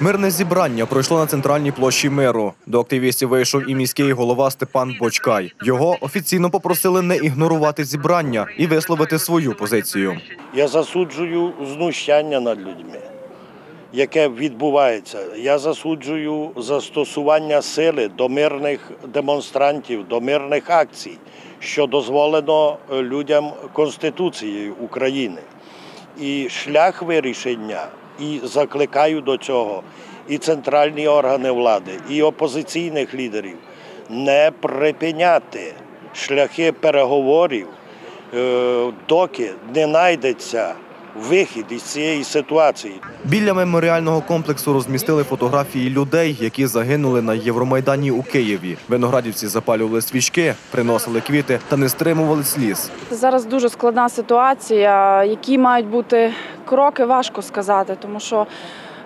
Мирне зібрання пройшло на центральній площі миру. До активістів вийшов і міський голова Степан Бочкай. Його офіційно попросили не ігнорувати зібрання і висловити свою позицію. Я засуджую знущання над людьми, яке відбувається. Я засуджую застосування сили до мирних демонстрантів, до мирних акцій, що дозволено е, людям Конституцією України. І шлях вирішення, і закликаю до цього і центральні органи влади, і опозиційних лідерів не припиняти шляхи переговорів, е, доки не знайдеться вихід із цієї ситуації. Біля меморіального комплексу розмістили фотографії людей, які загинули на Євромайдані у Києві. Виноградівці запалювали свічки, приносили квіти та не стримували сліз. Зараз дуже складна ситуація. Які мають бути кроки, важко сказати, тому що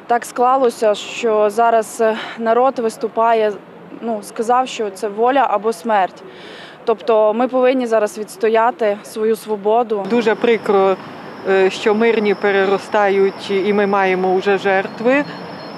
так склалося, що зараз е, народ виступає, ну сказав, що це воля або смерть. Тобто ми повинні зараз відстояти свою свободу. Дуже прикро, що мирні переростають і ми маємо вже жертви,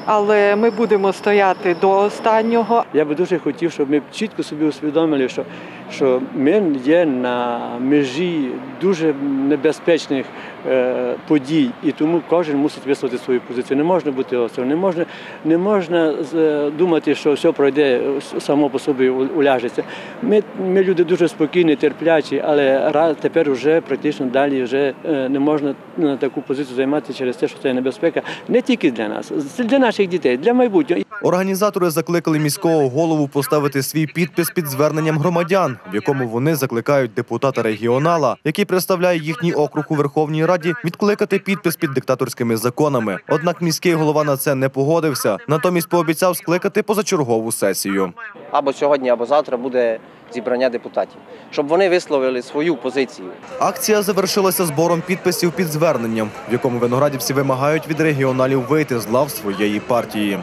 але ми будемо стояти до останнього. Я би дуже хотів, щоб ми чітко собі усвідомили, що, що ми є на межі дуже небезпечних е, подій, і тому кожен мусить висловити свою позицію. Не можна бути осторонь, не можна, не можна е, думати, що все пройде само по собі уляжеться. Ми, ми люди дуже спокійні, терплячі, але ра- тепер вже практично далі вже е, не можна на таку позицію займатися через те, що це небезпека не тільки для нас, для наших дітей, для майбутнього. Організатори закликали міського голову поставити свій підпис під зверненням громадян, в якому вони закликають депутата регіонала, який представляє їхній округ у Верховній Раді, відкликати підпис під диктаторськими законами. Однак міський голова на це не погодився. Натомість пообіцяв скликати позачергову сесію. або сьогодні, або завтра буде зібрання депутатів, щоб вони висловили свою позицію. Акція завершилася збором підписів під зверненням, в якому виноградівці вимагають від регіоналів вийти з лав своєї партії.